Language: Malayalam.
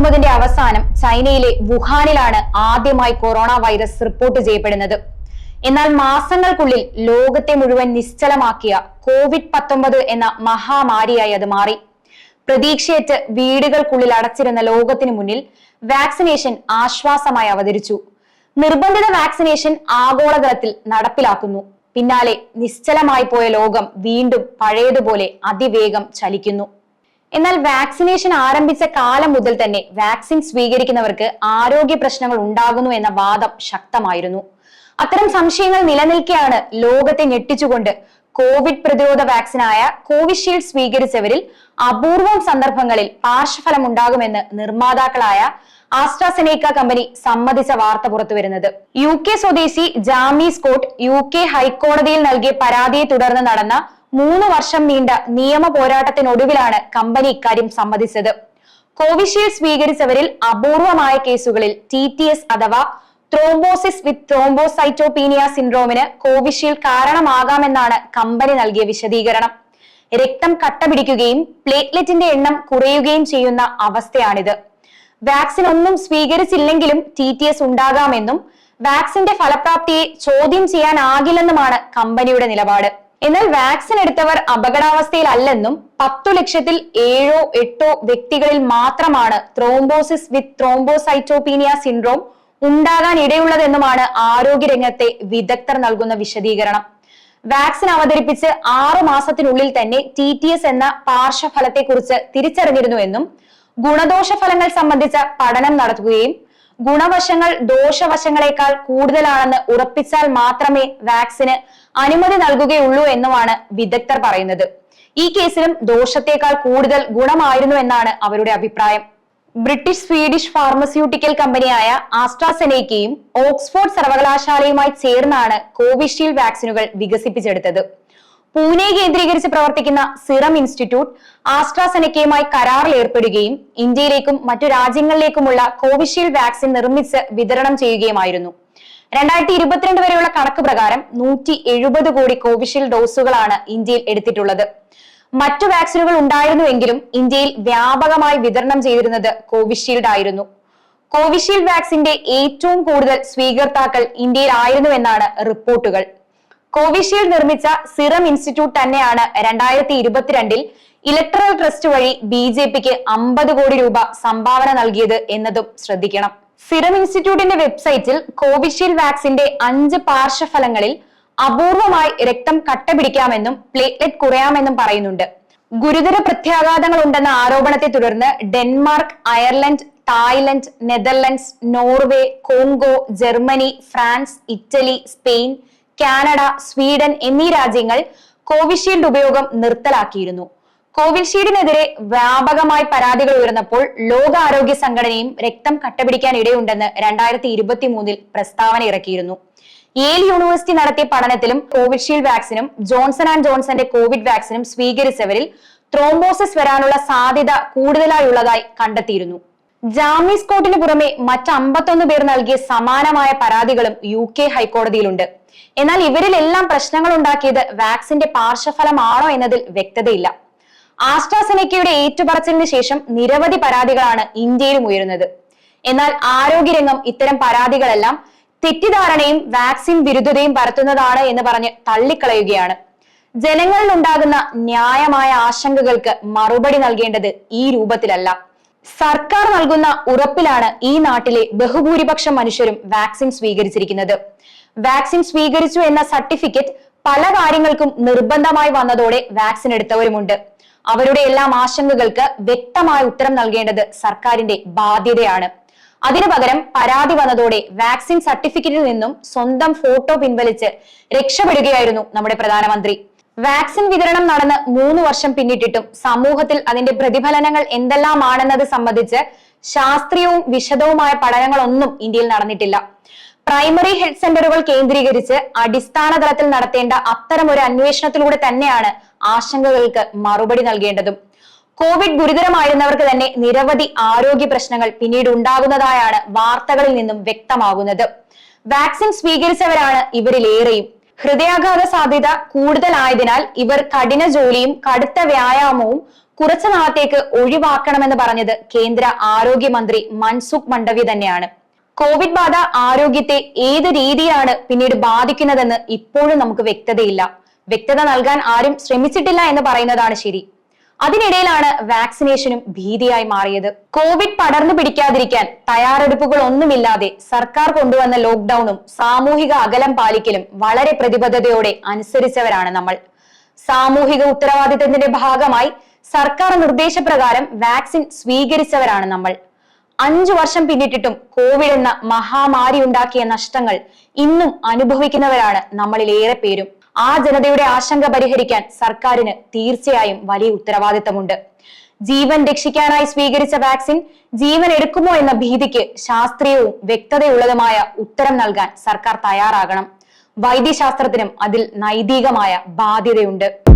പത്തൊമ്പതിന്റെ അവസാനം ചൈനയിലെ വുഹാനിലാണ് ആദ്യമായി കൊറോണ വൈറസ് റിപ്പോർട്ട് ചെയ്യപ്പെടുന്നത്. എന്നാൽ മാസങ്ങൾക്കുള്ളിൽ ലോകത്തെ മുഴുവൻ നിശ്ചലമാക്കിയ കോവിഡ് പത്തൊമ്പത് എന്ന മഹാമാരിയായി അത് മാറി. പ്രതീക്ഷയറ്റ് വീടുകൾക്കുള്ളിൽ അടച്ചിരുന്ന ലോകത്തിനു മുന്നിൽ വാക്സിനേഷൻ ആശ്വാസമായി അവതരിച്ചു. നിർബന്ധിത വാക്സിനേഷൻ ആഗോളതലത്തിൽ നടപ്പിലാക്കുന്നു. പിന്നാലെ നിശ്ചലമായി പോയ ലോകം വീണ്ടും പഴയതുപോലെ അതിവേഗം ചലിക്കുന്നു. എന്നാൽ വാക്സിനേഷൻ ആരംഭിച്ച കാലം മുതൽ തന്നെ വാക്സിൻ സ്വീകരിക്കുന്നവർക്ക് ആരോഗ്യ പ്രശ്നങ്ങൾ ഉണ്ടാകുന്നു എന്ന വാദം ശക്തമായിരുന്നു. അത്തരം സംശയങ്ങൾ നിലനിൽക്കെയാണ് ലോകത്തെ ഞെട്ടിച്ചുകൊണ്ട് കോവിഡ് പ്രതിരോധ വാക്സിനായ കോവിഷീൽഡ് സ്വീകരിച്ചവരിൽ അപൂർവം സന്ദർഭങ്ങളിൽ പാർശ്വഫലം ഉണ്ടാകുമെന്ന് നിർമ്മാതാക്കളായ ആസ്ട്രാസെനേക്ക കമ്പനി സമ്മതിച്ച വാർത്ത പുറത്തുവരുന്നത് യു കെ സ്വദേശി ജാമി സ്കോട്ട് യു കെ ഹൈക്കോടതിയിൽ നൽകിയ പരാതിയെ തുടർന്ന് നടന്ന മൂന്ന് വർഷം നീണ്ട നിയമ പോരാട്ടത്തിനൊടുവിലാണ് കമ്പനി ഇക്കാര്യം സമ്മതിച്ചത്. കോവിഷീൽഡ് സ്വീകരിച്ചവരിൽ അപൂർവമായ കേസുകളിൽ ടി ടി എസ് അഥവാ ത്രോംബോസിസ് വിത്ത് ത്രോംബോസൈറ്റോപീനിയ സിൻഡ്രോമിന് കോവിഷീൽഡ് കാരണമാകാമെന്നാണ് കമ്പനി നൽകിയ വിശദീകരണം. രക്തം കട്ട പിടിക്കുകയും പ്ലേറ്റ്ലെറ്റിന്റെ എണ്ണം കുറയുകയും ചെയ്യുന്ന അവസ്ഥയാണിത്. വാക്സിൻ ഒന്നും സ്വീകരിച്ചില്ലെങ്കിലും ടി ടി എസ് ഉണ്ടാകാമെന്നും വാക്സിന്റെ ഫലപ്രാപ്തിയെ ചോദ്യം ചെയ്യാനാകില്ലെന്നുമാണ് കമ്പനിയുടെ നിലപാട്. എന്നാൽ വാക്സിൻ എടുത്തവർ അപകടാവസ്ഥയിലല്ലെന്നും പത്തു ലക്ഷത്തിൽ ഏഴോ എട്ടോ വ്യക്തികളിൽ മാത്രമാണ് ത്രോംബോസിസ് വിത്ത് ത്രോംബോസൈറ്റോപീനിയ സിൻഡ്രോം ഉണ്ടാകാൻ ഇടയുള്ളതെന്നുമാണ് ആരോഗ്യരംഗത്തെ വിദഗ്ധർ നൽകുന്ന വിശദീകരണം. വാക്സിൻ അവതരിപ്പിച്ച് ആറു മാസത്തിനുള്ളിൽ തന്നെ ടി ടി എസ് എന്ന പാർശ്വഫലത്തെക്കുറിച്ച് തിരിച്ചറിഞ്ഞിരുന്നുവെന്നും ഗുണദോഷ ഫലങ്ങൾ സംബന്ധിച്ച പഠനം നടത്തുകയും ഗുണവശങ്ങൾ ദോഷവശങ്ങളെക്കാൾ കൂടുതലാണെന്ന് ഉറപ്പിച്ചാൽ മാത്രമേ വാക്സിന് അനുമതി നൽകുകയുള്ളൂ എന്നുമാണ് വിദഗ്ധർ പറയുന്നത്. ഈ കേസിലും ദോഷത്തെക്കാൾ കൂടുതൽ ഗുണമായിരുന്നു എന്നാണ് അവരുടെ അഭിപ്രായം. ബ്രിട്ടീഷ് സ്വീഡിഷ് ഫാർമസ്യൂട്ടിക്കൽ കമ്പനിയായ ആസ്ട്രാസെനേക്കയും ഓക്സ്ഫോർഡ് സർവകലാശാലയുമായി ചേർന്നാണ് കോവിഷീൽഡ് വാക്സിനുകൾ വികസിപ്പിച്ചെടുത്തത്. പൂനെ കേന്ദ്രീകരിച്ച് പ്രവർത്തിക്കുന്ന സിറം ഇൻസ്റ്റിറ്റ്യൂട്ട് ആസ്ട്രാസെനക്കയുമായി കരാറിൽ ഏർപ്പെടുകയും ഇന്ത്യയിലേക്കും മറ്റു രാജ്യങ്ങളിലേക്കുമുള്ള കോവിഷീൽഡ് വാക്സിൻ നിർമ്മിച്ച് വിതരണം ചെയ്യുകയുമായിരുന്നു. രണ്ടായിരത്തി ഇരുപത്തിരണ്ട് വരെയുള്ള കണക്ക് പ്രകാരം നൂറ്റി എഴുപത് കോടി കോവിഷീൽഡ് ഡോസുകളാണ് ഇന്ത്യയിൽ എടുത്തിട്ടുള്ളത്. മറ്റു വാക്സിനുകൾ ഉണ്ടായിരുന്നുവെങ്കിലും ഇന്ത്യയിൽ വ്യാപകമായി വിതരണം ചെയ്തിരുന്നത് കോവിഷീൽഡ് ആയിരുന്നു. കോവിഷീൽഡ് വാക്സിന്റെ ഏറ്റവും കൂടുതൽ സ്വീകർത്താക്കൾ ഇന്ത്യയിലായിരുന്നുവെന്നാണ് റിപ്പോർട്ടുകൾ. കോവിഷീൽഡ് നിർമ്മിച്ച സിറം ഇൻസ്റ്റിറ്റ്യൂട്ട് തന്നെയാണ് രണ്ടായിരത്തി ഇരുപത്തിരണ്ടിൽ ഇലക്ട്രൽ ട്രസ്റ്റ് വഴി ബി ജെ പിക്ക് അമ്പത് കോടി രൂപ സംഭാവന നൽകിയത് എന്നതും ശ്രദ്ധിക്കണം. സിറം ഇൻസ്റ്റിറ്റ്യൂട്ടിന്റെ വെബ്സൈറ്റിൽ കോവിഷീൽഡ് വാക്സിന്റെ അഞ്ച് പാർശ്വഫലങ്ങളിൽ അപൂർവമായി രക്തം കട്ടപിടിക്കാമെന്നും പ്ലേറ്റ്ലെറ്റ് കുറയാമെന്നും പറയുന്നുണ്ട്. ഗുരുതര പ്രത്യാഘാതങ്ങൾ ഉണ്ടെന്ന ആരോപണത്തെ തുടർന്ന് Denmark Ireland Thailand Netherlands Norway Congo Germany France Italy Spain Canada Sweden എന്നീ രാജ്യങ്ങൾ കോവിഷീൽഡ് ഉപയോഗം നിർത്തലാക്കിയിരുന്നു. കോവിഷീൽഡിനെതിരെ വ്യാപകമായി പരാതികൾ ഉയർന്നപ്പോൾ ലോകാരോഗ്യ സംഘടനയും രക്തം കട്ടപിടിക്കാൻ ഇടയുണ്ടെന്ന് രണ്ടായിരത്തി ഇരുപത്തി മൂന്നിൽ പ്രസ്താവന ഇറക്കിയിരുന്നു. യേൽ യൂണിവേഴ്സിറ്റി നടത്തിയ പഠനത്തിലും കോവിഷീൽഡ് വാക്സിനും ജോൺസൺ ആൻഡ് ജോൺസന്റെ കോവിഡ് വാക്സിനും സ്വീകരിച്ചവരിൽ ത്രോംബോസിസ് വരാനുള്ള സാധ്യത കൂടുതലായുള്ളതായി കണ്ടെത്തിയിരുന്നു. ജാമി സ്കോട്ടിന് പുറമെ മറ്റ് അമ്പത്തൊന്ന് പേർ നൽകിയ സമാനമായ പരാതികളും യു കെ ഹൈക്കോടതിയിലുണ്ട്. എന്നാൽ ഇവരിലെല്ലാം പ്രശ്നങ്ങൾ ഉണ്ടാക്കിയത് വാക്സിന്റെ പാർശ്വഫലമാണോ എന്നതിൽ വ്യക്തതയില്ല. ആസ്ട്രാസെനക്കയുടെ ഏറ്റുപറച്ചിലിന് ശേഷം നിരവധി പരാതികളാണ് ഇന്ത്യയിലും ഉയരുന്നത്. എന്നാൽ ആരോഗ്യരംഗം ഇത്തരം പരാതികളെല്ലാം തെറ്റിദ്ധാരണയും വാക്സിൻ വിരുദ്ധതയും പരത്തുന്നതാണ് എന്ന് പറഞ്ഞ് തള്ളിക്കളയുകയാണ്. ജനങ്ങളിൽ ഉണ്ടാകുന്ന ന്യായമായ ആശങ്കകൾക്ക് മറുപടി നൽകേണ്ടത് ഈ രൂപത്തിലല്ല. സർക്കാർ നൽകുന്ന ഉറപ്പിലാണ് ഈ നാട്ടിലെ ബഹുഭൂരിപക്ഷം മനുഷ്യരും വാക്സിൻ സ്വീകരിച്ചിരിക്കുന്നത്. വാക്സിൻ സ്വീകരിച്ചു എന്ന സർട്ടിഫിക്കറ്റ് പല കാര്യങ്ങൾക്കും നിർബന്ധമായി വന്നതോടെ വാക്സിൻ എടുത്തവരുമുണ്ട്. അവരുടെ എല്ലാം ആശങ്കകൾക്ക് വ്യക്തമായ ഉത്തരം നൽകേണ്ടത് സർക്കാരിന്റെ ബാധ്യതയാണ്. അതിനു പകരം പരാതി വന്നതോടെ വാക്സിൻ സർട്ടിഫിക്കറ്റിൽ നിന്നും സ്വന്തം ഫോട്ടോ പിൻവലിച്ച് രക്ഷപ്പെടുകയായിരുന്നു നമ്മുടെ പ്രധാനമന്ത്രി. വാക്സിൻ വിതരണം നടന്ന് മൂന്ന് വർഷം പിന്നിട്ടിട്ടും സമൂഹത്തിൽ അതിന്റെ പ്രതിഫലനങ്ങൾ എന്തെല്ലാമാണെന്നത് സംബന്ധിച്ച് ശാസ്ത്രീയവും വിശദവുമായ പഠനങ്ങളൊന്നും ഇന്ത്യയിൽ നടന്നിട്ടില്ല. പ്രൈമറി ഹെൽത്ത് സെന്ററുകൾ കേന്ദ്രീകരിച്ച് അടിസ്ഥാന തലത്തിൽ നടത്തേണ്ട അത്തരം ഒരു അന്വേഷണത്തിലൂടെ തന്നെയാണ് ആശങ്കകൾക്ക് മറുപടി നൽകേണ്ടതും. കോവിഡ് ഗുരുതരമായിരുന്നവർക്ക് തന്നെ നിരവധി ആരോഗ്യ പ്രശ്നങ്ങൾ പിന്നീട് ഉണ്ടാകുന്നതായാണ് വാർത്തകളിൽ നിന്നും വ്യക്തമാകുന്നത്. വാക്സിൻ സ്വീകരിച്ചവരാണ് ഇവരിലേറെയും. ഹൃദയാഘാത സാധ്യത കൂടുതലായതിനാൽ ഇവർ കഠിന ജോലിയും കടുത്ത വ്യായാമവും കുറച്ചു നാളത്തേക്ക് ഒഴിവാക്കണമെന്ന് പറഞ്ഞത് കേന്ദ്ര ആരോഗ്യമന്ത്രി മൻസുഖ് മണ്ഡവ്യ തന്നെയാണ്. കോവിഡ് ബാധ ആരോഗ്യത്തെ ഏത് രീതിയാണ് പിന്നീട് ബാധിക്കുന്നതെന്ന് ഇപ്പോഴും നമുക്ക് വ്യക്തതയില്ല. വ്യക്തത നൽകാൻ ആരും ശ്രമിച്ചിട്ടില്ല എന്ന് പറയുന്നതാണ് ശരി. അതിനിടയിലാണ് വാക്സിനേഷനും ഭീതിയായി മാറിയത്. കോവിഡ് പടർന്നു പിടിക്കാതിരിക്കാൻ തയ്യാറെടുപ്പുകൾ ഒന്നുമില്ലാതെ സർക്കാർ കൊണ്ടുവന്ന ലോക്ക്ഡൌണും സാമൂഹിക അകലം പാലിക്കലും വളരെ പ്രതിബദ്ധതയോടെ അനുസരിച്ചവരാണ് നമ്മൾ. സാമൂഹിക ഉത്തരവാദിത്തത്തിന്റെ ഭാഗമായി സർക്കാർ നിർദ്ദേശപ്രകാരം വാക്സിൻ സ്വീകരിച്ചവരാണ് നമ്മൾ. അഞ്ചു വർഷം പിന്നിട്ടിട്ടും കോവിഡ് എന്ന മഹാമാരി ഉണ്ടാക്കിയ നഷ്ടങ്ങൾ ഇന്നും അനുഭവിക്കുന്നവരാണ് നമ്മളിലേറെ പേരും. ആ ജനതയുടെ ആശങ്ക പരിഹരിക്കാൻ സർക്കാരിന് തീർച്ചയായും വലിയ ഉത്തരവാദിത്തമുണ്ട്. ജീവൻ രക്ഷിക്കാനായി സ്വീകരിച്ച വാക്സിൻ ജീവൻ എടുക്കുമോ എന്ന ഭീതിക്ക് ശാസ്ത്രീയവും വ്യക്തതയുള്ളതുമായ ഉത്തരം നൽകാൻ സർക്കാർ തയ്യാറാകണം. വൈദ്യശാസ്ത്രത്തിനും അതിൽ നൈതികമായ ബാധ്യതയുണ്ട്.